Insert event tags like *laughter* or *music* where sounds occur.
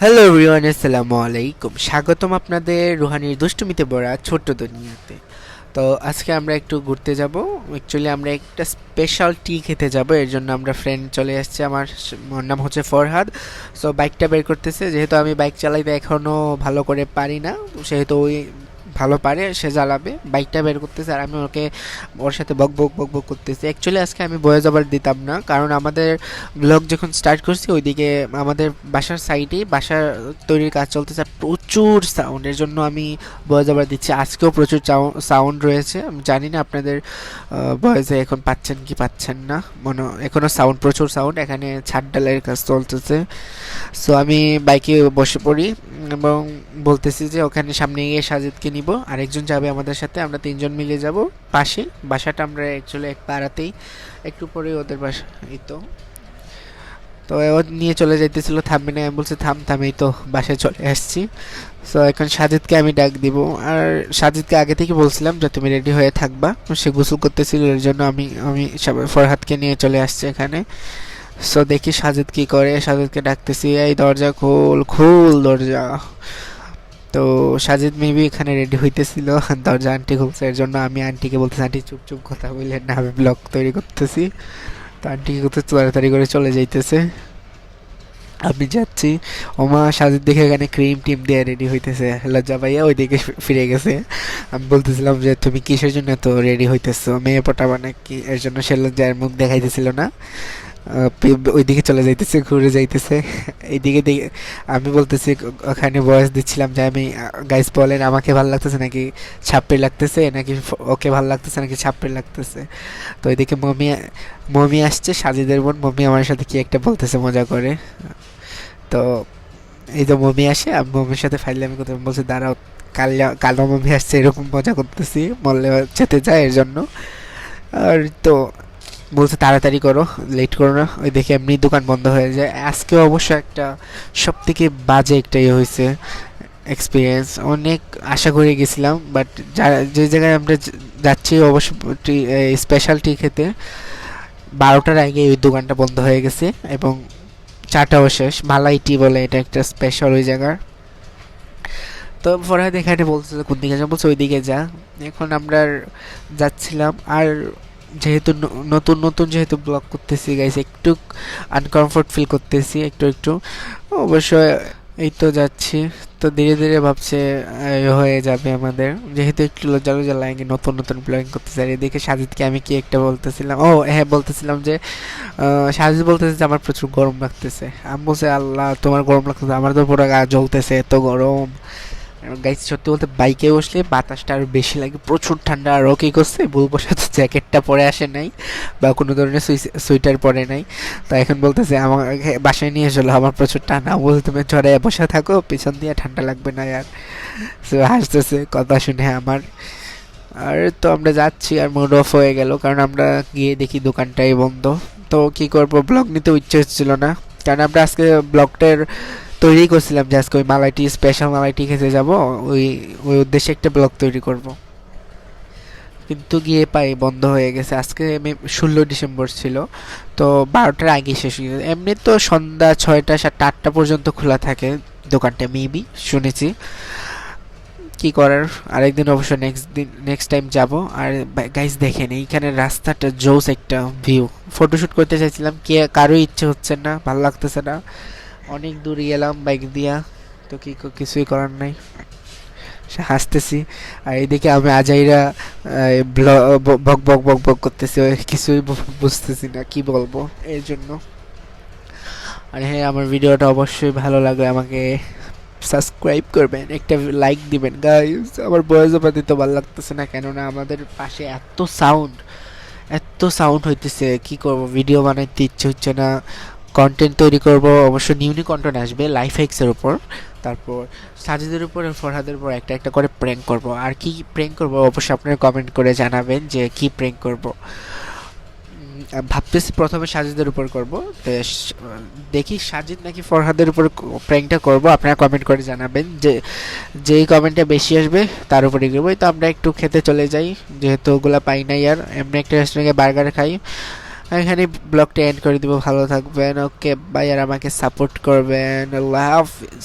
Hello Riwan আসসালামু আলাইকুম স্বাগতম আপনাদের রুহানির দুষ্টুমিতে বড়া ছোট্ট দুনিয়াতে। তো আজকে আমরা একটু ঘুরতে যাব। অ্যাকচুয়ালি আমরা একটা স্পেশাল টি খেতে যাব। এর জন্য আমরা ফ্রেন্ড চলে আসছে আমার নাম হচ্ছে ফরহাদ সো বাইকটা বের করতেছে। যেহেতু আমি বাইক চালাইতে এখনও ভালো করে পারি না, সেহেতু ওই ভালো পারে, সে জ্বালাবে। বাইকটা বের করতেছে আর আমি ওকে ওর সাথে বক বক বক বক করতেছি। অ্যাকচুয়ালি আজকে আমি বয়ে যাবার দিতাম না, কারণ আমাদের ব্লগ যখন স্টার্ট করছি, ওইদিকে আমাদের বাসার সাইডে বাসার তৈরির কাজ চলতেছে প্রচুর সাউন্ডের জন্য আমি বয়ে যাবার দিচ্ছি। আজকেও প্রচুর সাউন্ড রয়েছে। আমি জানি না আপনাদের ভয়েসে এখন পাচ্ছেন কি পাচ্ছেন না। মনে এখনও সাউন্ড প্রচুর সাউন্ড এখানে ছাদ ডালের কাজ চলতেছে। সো আমি বাইকে বসে পড়ি এবং বলতেছি যে, ওখানে সামনে গিয়ে সাজিদকে নিব আরেকজন যাবে আমাদের সাথে, আমরা তিনজন মিলে যাব। পাশে, বাসাটা আমরা অ্যাকচুয়ালি এক পাড়াতেই, একটু পরে ওদের বাসা, এই তো। তো ও নিয়ে চলে যাইতেছিল, থামবে না, আমি বলছি, থাম থাম, এই তো, বাসায় চলে আসছি। সো এখন সাজিদকে আমি ডাক দিব। আর সাজিদকে আগে থেকে বলছিলাম যে, তুমি রেডি হয়ে থাকবা। সে গোসল করতেছিল, এর জন্য আমি আমি ফরহাদকে নিয়ে চলে আসছি এখানে। সো দেখি সাজিদ কি করে। সাজিদকে ডাকতেছি, এই দরজা খোল, খুল দরজা। তো সাজিদ মেবি এখানে রেডি হইতেছিল। দরজা আন্টি খুলছে, এর জন্য আমি আন্টিকে বলতেছি, আন্টি, চুপ চুপ কথা বললেন না, আমি ব্লগ তৈরি করতেছি। তো আন্টি কত তাড়াতাড়ি করে চলে যাইতেছে। আমি যাচ্ছি। ওমা, সাজিদ দেখে এখানে ক্রিম টিম দিয়ে রেডি হইতেছে। লজ্জা পাইয়া ওইদিকে ফিরে গেছে। আমি বলতেছিলাম যে, তুমি কিসের জন্য তো রেডি হইতেছো? মেয়ে পটা পটাবা নাকি? এর জন্য সে লজ্জার মুখ দেখাইতেছিল না। ওইদিকে চলে যাইতেছে, ঘুরে যাইতেছে। *laughs* এইদিকে দিকে আমি বলতেছি, ওখানে বয়স দিচ্ছিলাম যে আমি গাইস বলেন, আমাকে ভালো লাগতেছে নাকি ছাপড়ি লাগতেছে? নাকি ওকে ভালো লাগতেছে নাকি ছাপড়ি লাগতেছে? তো ওইদিকে মমি মমি আসছে, সাজিদের বোন। মমি আমার সাথে কি একটা বলতেছে, মজা করে। তো এই তো মমি আসে, আমি মমির সাথে ফাইলে আমি কোথাও বলছি, দাঁড়াও, কালো কালো মমি আসছে, এরকম মজা করতেছি মল্লে যেতে যায় এর জন্য। আর তো বলছে, তাড়াতাড়ি করো লেট করো না। ওই দেখে এমনি দোকান বন্ধ হয়ে যায়। আজকে অবশ্য একটা সব থেকে বাজে একটা ইয়ে হয়েছে এক্সপিরিয়েন্স অনেক আশা করে গেছিলাম বাট যে জায়গায় আমরা যাচ্ছি অবশ্য স্পেশাল টি খেতে, বারোটার আগে ওই দোকানটা বন্ধ হয়ে গেছে এবং চাটাও শেষ। মালাই টি বলে এটা একটা স্পেশাল ওই জায়গার। তো ফরহাদ এখানে বলছিল কোন দিকে যা বলছে ওই দিকে যা। এখন আমরা যাচ্ছিলাম, আর যেহেতু নতুন নতুন যেহেতু ব্লগ করতেছি গাইস একটু আনকমফোর্ট ফিল করতেছি, একটু একটু। অবশ্য এই তো যাচ্ছি। তো ধীরে ধীরে ভাবছে হয়ে যাবে আমাদের। যেহেতু একটু লজ্জা লজ্জা লাগে, নতুন নতুন ব্লগিং করতে চাই এদিকে সাজিদকে আমি কি একটা বলতেছিলাম? ও হ্যাঁ বলতেছিলাম যে সাজিদ বলতেছে যে, আমার প্রচুর গরম লাগতেছে। আমি বলছি, আল্লাহ, তোমার গরম লাগতেছে, আমার তো পুরো গা জ্বলতেছে, এত গরম। গাইস সত্যি বলতে বাইকে বসলে বাতাসটা আরও বেশি লাগে। প্রচুর ঠান্ডা, আর ও কি করছে, ভুল বসাত জ্যাকেটটা পরে আসে নাই বা কোনো ধরনের সোয়েটার পরে নাই। তা এখন বলতেছে, আমাকে বাসায় নিয়ে চলো, আমার প্রচুর ঠান্ডা বলতে তুমি ঝরে বসে থাকো, পিছন দিয়ে ঠান্ডা লাগবে না আর। সে হাসতেছে, কথা শুনে আমার। আর তো আমরা যাচ্ছি, আর মুড অফ হয়ে গেল, কারণ আমরা গিয়ে দেখি দোকানটাই বন্ধ। তো কী করব ব্লগ নিতে ইচ্ছে হচ্ছিল না। কারণ আমরা আজকে ব্লগটার তৈরি করছিলাম যে আজকে ওই মালাইটি স্পেশাল মালাইটি খেতে যাব। ওই ওই উদ্দেশ্যে একটা ব্লগ তৈরি করব। কিন্তু গিয়ে পাই বন্ধ হয়ে গেছে। আজকে ষোলো ডিসেম্বর ছিল, তো বারোটার আগে শেষ হয়ে গেছে। এমনি তো সন্ধ্যা ছয়টা, সাতটা, আটটা পর্যন্ত খোলা থাকে। দোকানটা মেবি শুনেছি। কি করার? আরেকদিন অবশ্য নেক্সট দিন নেক্সট টাইম যাব। আর গাইস দেখেন, এইখানে রাস্তাটা জোস একটা ভিউ ফটোশ্যুট করতে চাইছিলাম, কে কারোই ইচ্ছে হচ্ছে না, ভালো লাগতেছে না। অনেক দূর গেলাম বাইক দিয়া, তো কি কিছুই করার নাই। হাসতেছি, আর এইদিকে আমি আজাইরা বক বক বক বক করতেছি কিছুই বুঝতেছি না, কি বলব এর জন্য। আর হ্যাঁ আমার ভিডিওটা অবশ্যই ভালো লাগলে আমাকে সাবস্ক্রাইব করবেন, একটা লাইক দিবেন। গাইস আমার বয়স পাতি তো ভালো লাগতেছে না, কেননা আমাদের পাশে এত সাউন্ড এত সাউন্ড হইতেছে, কি করব? ভিডিও বানাইতে ইচ্ছে হচ্ছে না কন্টেন্ট তৈরি করব অবশ্য নিউ নিউ কন্টেন্ট আসবে লাইফ হ্যাক্সের উপর। তারপর সাজিদের উপর ফরহাদের উপর একটা একটা করে প্র্যাঙ্ক করব। আর কি প্র্যাঙ্ক করব অবশ্যই আপনারা কমেন্ট করে জানাবেন যে কি প্র্যাঙ্ক করব। ভাবতেছি প্রথমে সাজিদের উপর করব। দেখি সাজিদ নাকি ফরহাদের উপর প্র্যাঙ্কটা করব, আপনারা কমেন্ট করে জানাবেন যে, যেই কমেন্টটা বেশি আসবে তার উপরে করব তো আমরা একটু খেতে চলে যাই, যেহেতু ওগুলো পাই নাই আর এমনি একটা রেস্টুরেন্টে বার্গার খাই। এখানে ব্লগটা এন্ড করে দিব। ভালো থাকবেন ওকে বাই আর আমাকে সাপোর্ট করবেন। আল্লাহ হাফিজ।